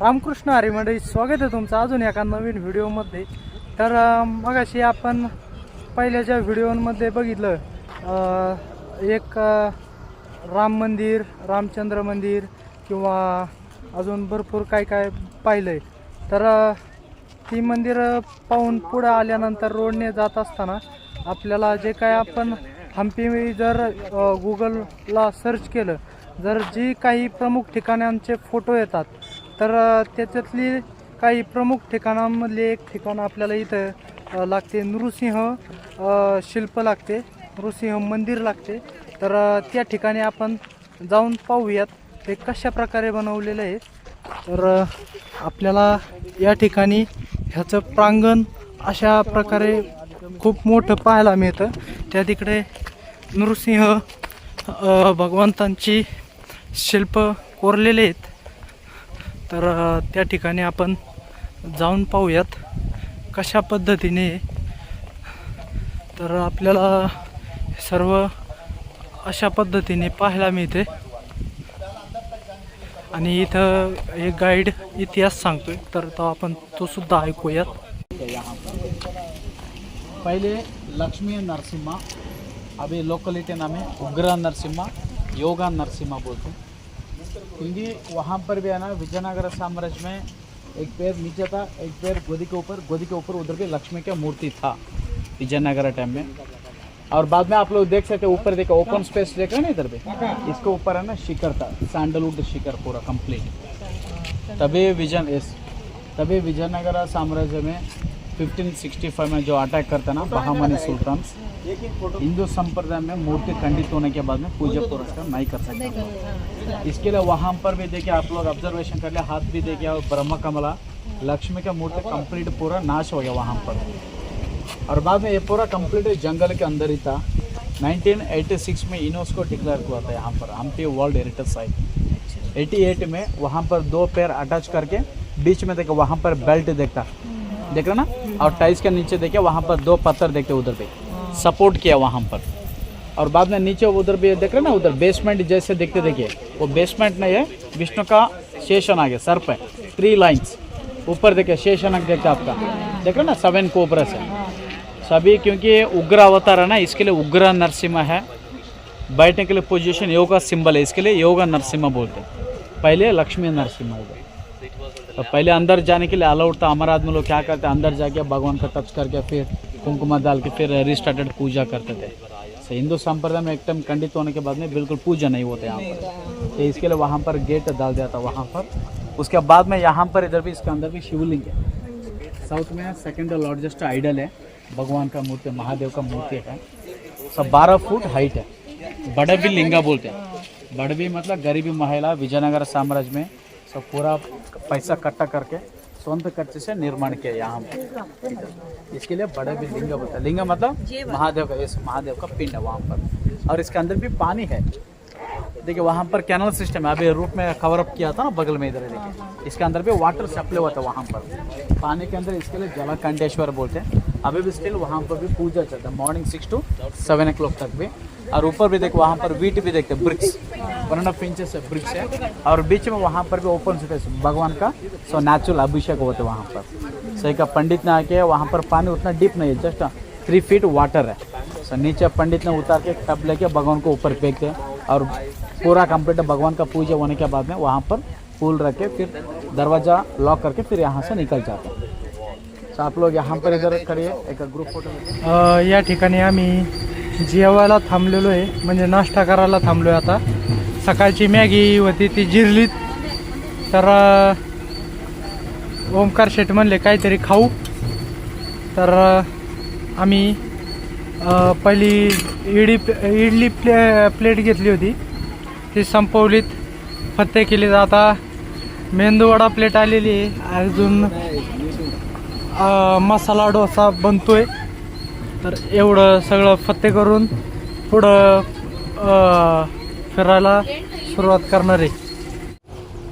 रामकृष्ण हरी मंडळी स्वागत आहे तुमचं अजून एका नवीन व्हिडिओमध्ये. तर मगाशी आपण पहिल्याच्या व्हिडिओमध्ये बघितलं एक राम मंदिर रामचंद्र मंदिर किंवा अजून भरपूर काय काय पाहिलं आहे तर ती मंदिरं पाहून पुढं आल्यानंतर रोडने जात असताना आपल्याला जे काय आपण हम्पी जर गुगलला सर्च केलं जर जी काही प्रमुख ठिकाणांचे फोटो येतात तर त्याच्यातली काही प्रमुख ठिकाणांमधले एक ठिकाण आपल्याला इथं लागते नृसिंह शिल्प लागते नृसिंह मंदिर लागते. तर त्या ठिकाणी आपण जाऊन पाहूयात ते कशा प्रकारे बनवलेलं आहे. तर आपल्याला या ठिकाणी ह्याचं प्रांगण अशा प्रकारे खूप मोठं पाहायला मिळतं. त्या तिकडे नृसिंह भगवंतांची शिल्प कोरलेले आहेत. तर त्या ठिकाणी आपण जाऊन पाहूयात कशा पद्धतीने तर आपल्याला सर्व अशा पद्धतीने पाहायला मिळते. आणि इथं एक गाईड इतिहास सांगतोय तर तो आपण तो सुद्धा ऐकूयात. पहिले लक्ष्मी नरसिम्हा अभी लोकलिटी नामे है उग्र नरसिम्हा योगा नरसिम्हा बोलतो. क्योंकि वहाँ पर भी है ना, विजयनगर साम्राज्य में एक पैर नीचे था, एक पैर गोदी के ऊपर, गोदी के ऊपर उधर भी लक्ष्मी का मूर्ति था, विजयनगर टाइम में। और बाद में आप लोग देख सकते ऊपर देखो ओपन स्पेस देख ना इधर पे इसके ऊपर है ना शिखर था सैंडलवुड शिखर पूरा कंप्लीट तभी इस तभी विजयनगर साम्राज्य में 1565 में जो अटैक करता ना बहामनी सुल्तान हिंदू संप्रदाय में मूर्ति खंडित होने के बाद में पूजा पुरस्कार नहीं कर सकते। इसके लिए वहाँ पर भी देखिए आप लोग ऑब्जर्वेशन कर लिया, हाथ भी देखिए, और ब्रह्म कमला, लक्ष्मी का मूर्ति कंप्लीट पूरा नाश हो गया वहाँ पर। और बाद में ये पूरा कंप्लीट जंगल के अंदर ही था। 1986 में यूनेस्को डिक्लेयर हुआ था यहाँ पर हम्पी वर्ल्ड हेरिटेज साइट 88 में वहाँ पर दो पैर अटैच करके, बीच में देखो वहाँ पर बेल्ट देखता। देख रहे ना? और टाइल्स के नीचे देखिए, वहाँ पर दो पत्थर देखते उधर पे सपोर्ट किया वहाँ पर। और बाद में नीचे उधर भी, देख रहे ना, उधर बेसमेंट जैसे देखते देखिए। वो बेसमेंट नहीं है, विष्णु का शेषन आगे, सर पे थ्री लाइन्स ऊपर देखिए शेषनक देखते आपका। देख रहे ना सेवन कोबरा से। सभी क्योंकि उग्र अवतार है ना, इसके लिए उग्र नरसिम्हा है। बैठने के लिए पोजीशन योगा सिंबल है, इसके लिए योगा नरसिम्हा बोलते हैं। पहले लक्ष्मी नरसिम्हा उधर तो पहले अंदर जाने के लिए अलाउड था। हमारे आदमी लोग क्या करते? अंदर जाके भगवान का टच करके फिर कुमकुमा डाल के फिर रिस्टार्टेड पूजा करते थे। तो हिंदू संप्रदाय में एकदम खंडित होने के बाद में बिल्कुल पूजा नहीं होते यहाँ पर। तो इसके लिए वहाँ पर गेट डाल दिया था वहाँ पर। उसके बाद में यहाँ पर इधर भी इसके अंदर भी शिवलिंग है। साउथ में सेकेंड लार्जेस्ट आइडल है। भगवान का मूर्ति, महादेव का मूर्ति है। सब बारह फुट हाइट है। बड़वी लिंगा बोलते हैं। बड़वी मतलब गरीबी महिला विजयनगर साम्राज्य में सब पूरा पैसा इकट्ठा करके स्वंत खर्च से निर्माण किया यहाँ पर इसके लिए बड़े भी लिंग बोलते हैं। लिंग मतलब महादेव का इस महादेव का पिंड है वहाँ पर। और इसके अंदर भी पानी है। देखिए वहाँ पर कैनल सिस्टम है। अभी रूप में कवर अप किया था ना बगल में इधर देखिए। इसके अंदर भी वाटर सप्लाई होता है वहाँ पर। पानी के अंदर इसके लिए जलकंठेश्वर बोलते हैं। अभी भी स्टिल वहाँ पर भी पूजा चलता है मॉर्निंग सिक्स टू सेवन ओ तक भी। और ऊपर भी देखो, वहाँ पर वीट भी देखते bricks one and half inches bricks है। और बीच में वहाँ पर भी ओपन स्पेस भगवान का सो नेचुरल अभिषेक होते हैं वहाँ पर। सही का पंडित ने आके वहाँ पर पानी उतना डीप नहीं है जस्ट थ्री फीट वाटर है। सो नीचे पंडित ने उतार के टब लेके भगवान को ऊपर फेंकते हैं और पूरा कंप्लीट भगवान का पूजा होने के बाद में वहाँ पर फूल रख के फिर दरवाज़ा लॉक करके फिर यहाँ से निकल जाते हैं। तो आप लोग यहाँ पर इधर खड़े एक ग्रुप फोटो या ठिकाणी आम्ही जेवायला थांबलेलो आहे म्हणजे नाश्ता करायला थांबलो आहे आता. सकाळची मॅगी होती ती जिरलीत. तर ओंकार ओमकार शेट म्हणले काहीतरी खाऊ. तर आम्ही पहिली इडी इडली प्ले प्लेट घेतली होती. ती संपवलीत फत्ते केली आता मेंदूवडा प्लेट आलेली आहे. अजून मसाला डोसा बनतोय. तर एवढं सगळं फत्ते करून पुढं फिरायला सुरुवात करणार आहे.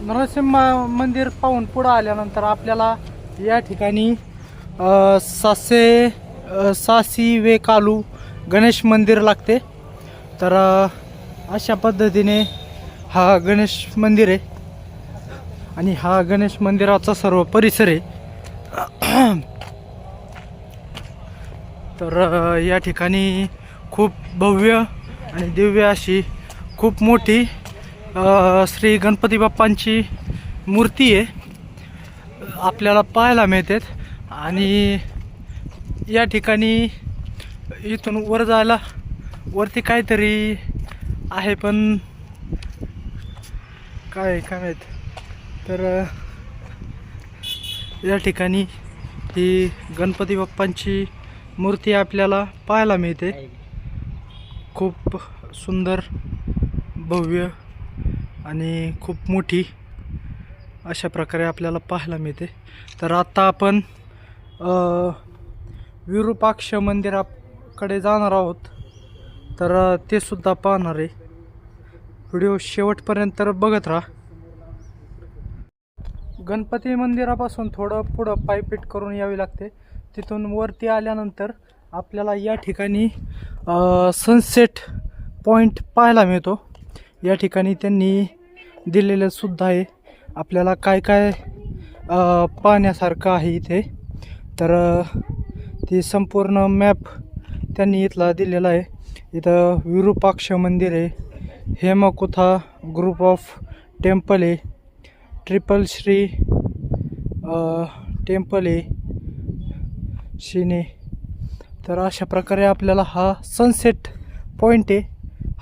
नरसिंह मंदिर पाहून पुढं आल्यानंतर आपल्याला या ठिकाणी सासे सासी वे कालू गणेश मंदिर लागते. तर अशा पद्धतीने हा गणेश मंदिर आहे. आणि हा गणेश मंदिराचा सर्व परिसर आहे. तर या ठिकाणी खूप भव्य आणि दिव्य अशी खूप मोठी श्री गणपती बाप्पांची मूर्ती आहे. आपल्याला पाहायला मिळते. आणि या ठिकाणी इथून वर जायला वरती काहीतरी आहे पण काय काय माहीत. तर या ठिकाणी ही गणपती बाप्पांची मूर्ती आपल्याला पाहायला मिळते. खूप सुंदर भव्य आणि खूप मोठी अशा प्रकारे आपल्याला पाहायला मिळते. तर आत्ता आपण विरूपाक्ष मंदिराकडे जाणार आहोत. तर ते सुद्धा पाहणार आहे. व्हिडिओ शेवटपर्यंत तर बघत राहा. गणपती मंदिरापासून थोडं पुढं पायपीट करून यावी लागते. तिथून वरती आल्यानंतर आपल्याला या ठिकाणी सनसेट पॉईंट पाहायला मिळतो. या ठिकाणी त्यांनी दिलेलं सुद्धा आहे. आपल्याला काय काय पाहण्यासारखं आहे इथे. तर ती संपूर्ण मॅप त्यांनी इथला दिलेला आहे. इथं विरूपाक्ष मंदिर आहे. हेमकुथा ग्रुप ऑफ टेम्पल आहे. ट्रिपल श्री टेम्पल आहे शिने तर अशा प्रकारे आपल्याला हा सनसेट पॉईंट आहे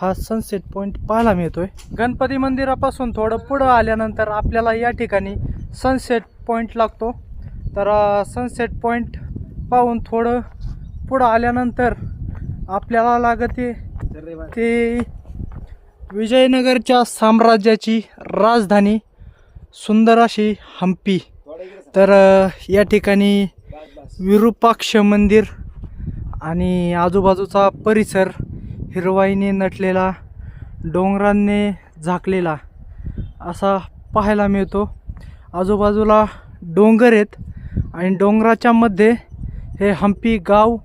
हा सनसेट पॉईंट पाहायला मिळतो आहे गणपती मंदिरापासून थोडं पुढं आल्यानंतर आपल्याला या ठिकाणी सनसेट पॉईंट लागतो. तर सनसेट पॉईंट पाहून थोडं पुढं आल्यानंतर आपल्याला लागते ते विजयनगरच्या साम्राज्याची राजधानी सुंदर अशी हम्पी. तर या ठिकाणी विरूपाक्ष मंदिर आणि आजूबाजूचा परिसर हिरवाईने नटलेला डोंगरांनी झाकलेला असा पाहायला मिळतो. आजूबाजूला डोंगर आहेत आणि डोंगराच्या मध्ये हे हम्पी गाव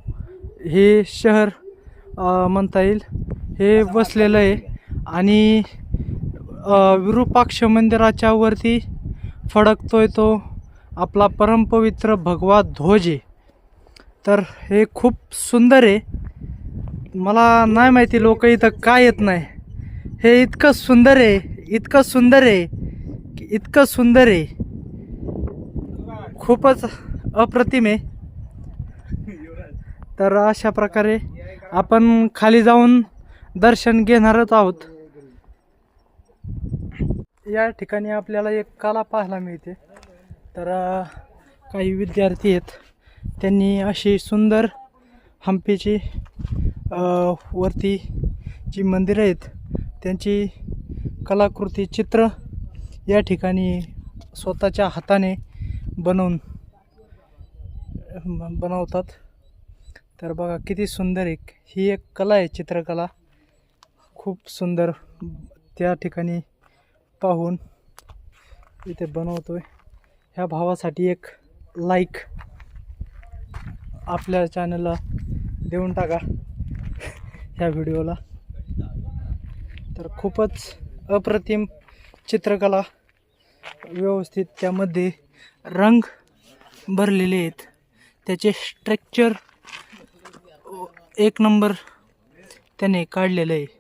हे शहर म्हणता येईल हे वसलेलं आहे. आणि विरूपाक्ष मंदिराच्या वरती फडकतोय तो आपला परमपवित्र भगवा ध्वज. आहे तर हे खूप सुंदर आहे. मला नाही माहिती लोक इथं काय येत नाही. हे इतकं सुंदर आहे इतकं सुंदर आहे की इतकं सुंदर आहे. खूपच अप्रतिम आहे. तर अशा प्रकारे आपण खाली जाऊन दर्शन घेणारच आहोत. या ठिकाणी आपल्याला एक कला पाहायला मिळते. तर काही विद्यार्थी आहेत. त्यांनी अशी सुंदर हंपीची वरती जी मंदिरं आहेत त्यांची कलाकृती चित्र या ठिकाणी स्वतःच्या हाताने बनवून बनवतात. तर बघा किती सुंदर एक ही एक कला आहे चित्रकला. खूप सुंदर त्या ठिकाणी पाहून इथे बनवतोय. ह्या भावासाठी एक लाईक आपल्या चॅनलला देऊन टाका ह्या व्हिडिओला तर खूपच अप्रतिम चित्रकला व्यवस्थित त्यामध्ये रंग भरलेले आहेत. त्याचे स्ट्रक्चर एक नंबर त्याने काढलेलं आहे.